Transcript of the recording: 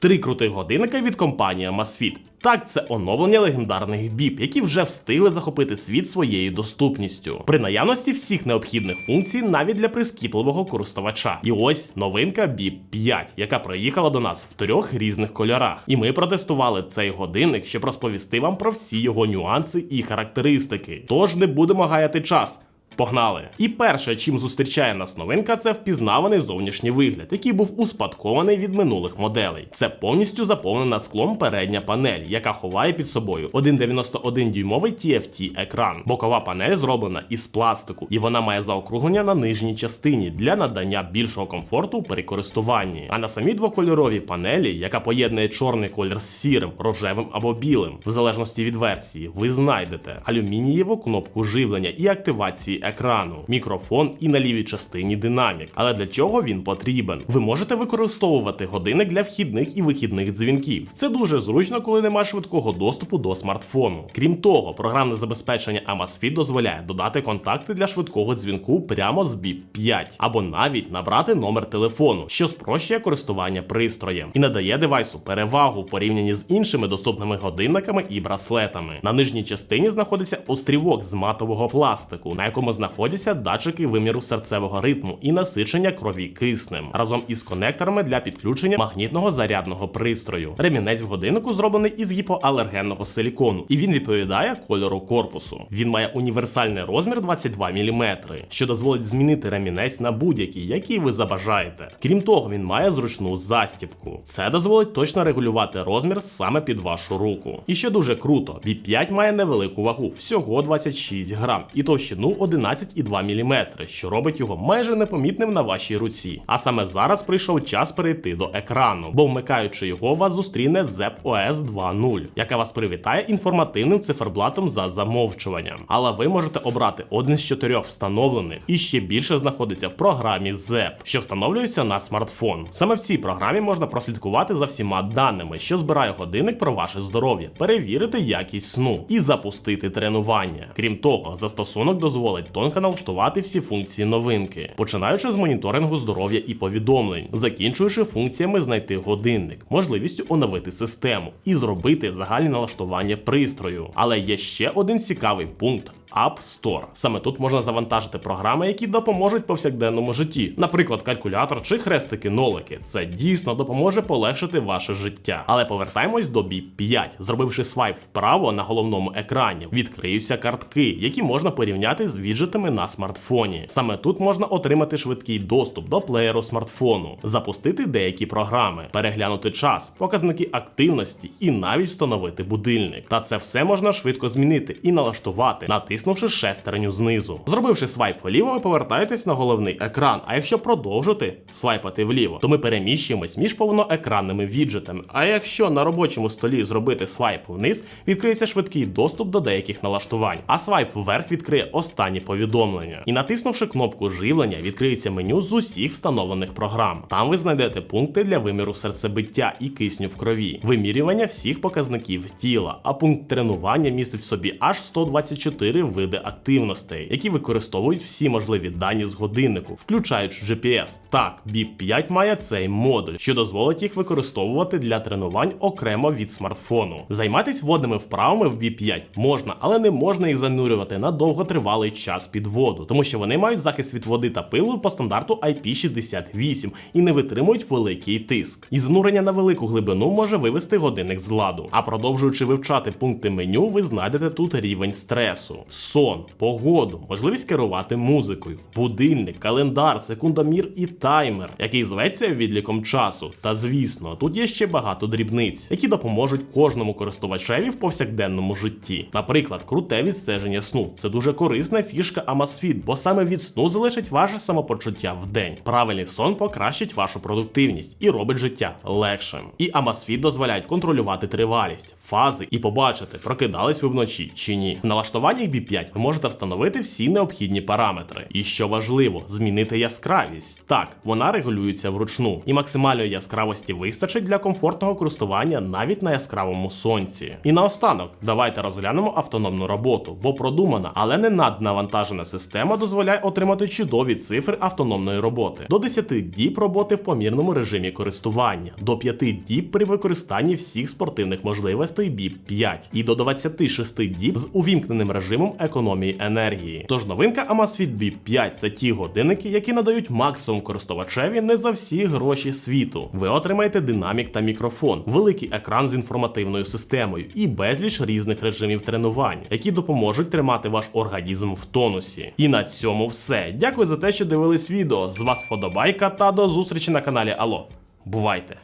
Три крутих годинника від компанії Amazfit. Так, це оновлення легендарних біп, які вже встигли захопити світ своєю доступністю. При наявності всіх необхідних функцій навіть для прискіпливого користувача. І ось новинка біп 5, яка приїхала до нас в трьох різних кольорах. І ми протестували цей годинник, щоб розповісти вам про всі його нюанси і характеристики. Тож не будемо гаяти час. Погнали! І перше, чим зустрічає нас новинка, це впізнаваний зовнішній вигляд, який був успадкований від минулих моделей. Це повністю заповнена склом передня панель, яка ховає під собою 1,91 дюймовий TFT екран. Бокова панель зроблена із пластику, і вона має заокруглення на нижній частині для надання більшого комфорту при користуванні. А на самій двокольоровій панелі, яка поєднує чорний колір з сірим, рожевим або білим, в залежності від версії, ви знайдете алюмінієву кнопку живлення і активації екрану, мікрофон і на лівій частині динамік. Але для чого він потрібен? Ви можете використовувати годинник для вхідних і вихідних дзвінків. Це дуже зручно, коли немає швидкого доступу до смартфону. Крім того, програмне забезпечення Amazfit дозволяє додати контакти для швидкого дзвінку прямо з BIP 5 або навіть набрати номер телефону, що спрощує користування пристроєм і надає девайсу перевагу в порівнянні з іншими доступними годинниками і браслетами. На нижній частині знаходиться острівок з матового пластику, на якому знаходяться датчики виміру серцевого ритму і насичення крові киснем, разом із конекторами для підключення магнітного зарядного пристрою. Ремінець в годиннику зроблений із гіпоалергенного силікону, і він відповідає кольору корпусу. Він має універсальний розмір 22 мм, що дозволить змінити ремінець на будь-який, який ви забажаєте. Крім того, він має зручну застібку. Це дозволить точно регулювати розмір саме під вашу руку. І що дуже круто, B5 має невелику вагу, всього 26 грам, і товщину 11,2 мм, що робить його майже непомітним на вашій руці. А саме зараз прийшов час перейти до екрану, бо вмикаючи його, вас зустріне ZEP OS 2.0, яка вас привітає інформативним циферблатом за замовчуванням. Але ви можете обрати один з чотирьох встановлених, і ще більше знаходиться в програмі ZEP, що встановлюється на смартфон. Саме в цій програмі можна прослідкувати за всіма даними, що збирає годинник про ваше здоров'я, перевірити якість сну і запустити тренування. Крім того, застосунок дозволить тонко налаштувати всі функції новинки, починаючи з моніторингу здоров'я і повідомлень, закінчуючи функціями знайти годинник, можливістю оновити систему і зробити загальне налаштування пристрою. Але є ще один цікавий пункт. App Store. Саме тут можна завантажити програми, які допоможуть в повсякденному житті, наприклад, калькулятор чи хрестики-нолики. Це дійсно допоможе полегшити ваше життя. Але повертаємось до BIP 5. Зробивши свайп вправо на головному екрані, відкриються картки, які можна порівняти з віджитами на смартфоні. Саме тут можна отримати швидкий доступ до плеєру смартфону, запустити деякі програми, переглянути час, показники активності і навіть встановити будильник. Та це все можна швидко змінити і налаштувати, натиснувши шестерню знизу. Зробивши свайп вліво, ви повертаєтесь на головний екран. А якщо продовжити свайпати вліво, то ми переміщуємось між повноекранними віджитами. А якщо на робочому столі зробити свайп вниз, відкриється швидкий доступ до деяких налаштувань, а свайп вверх відкриє останні повідомлення. І натиснувши кнопку живлення, відкриється меню з усіх встановлених програм. Там ви знайдете пункти для виміру серцебиття і кисню в крові, вимірювання всіх показників тіла, а пункт тренування містить в собі аж 124 види активностей, які використовують всі можливі дані з годиннику, включаючи GPS. Так, BIP 5 має цей модуль, що дозволить їх використовувати для тренувань окремо від смартфону. Займатись водними вправами в BIP 5 можна, але не можна їх занурювати на довготривалий час під воду, тому що вони мають захист від води та пилу по стандарту IP68 і не витримують великий тиск. І занурення на велику глибину може вивести годинник з ладу. А продовжуючи вивчати пункти меню, ви знайдете тут рівень стресу, сон, погоду, можливість керувати музикою, будильник, календар, секундомір і таймер, який зветься відліком часу. Та звісно, тут є ще багато дрібниць, які допоможуть кожному користувачеві в повсякденному житті. Наприклад, круте відстеження сну це дуже корисна фішка Amazfit, бо саме від сну залишить ваше самопочуття в день. Правильний сон покращить вашу продуктивність і робить життя легшим. І Amazfit дозволяють контролювати тривалість, фази і побачити, прокидались ви вночі чи ні. Налаштування 5 ви можете встановити всі необхідні параметри. І що важливо, змінити яскравість. Так, вона регулюється вручну, і максимальної яскравості вистачить для комфортного користування навіть на яскравому сонці. І наостанок, давайте розглянемо автономну роботу, бо продумана, але не наднавантажена система дозволяє отримати чудові цифри автономної роботи. До 10 діб роботи в помірному режимі користування, до 5 діб при використанні всіх спортивних можливостей біп 5 і до 26 діб з увімкненим режимом економії енергії. Тож новинка Amazfit BIP 5 це ті годинники, які надають максимум користувачеві не за всі гроші світу. Ви отримаєте динамік та мікрофон, великий екран з інформативною системою і безліч різних режимів тренувань, які допоможуть тримати ваш організм в тонусі. І на цьому все. Дякую за те, що дивились відео. З вас вподобайка та до зустрічі на каналі Алло. Бувайте!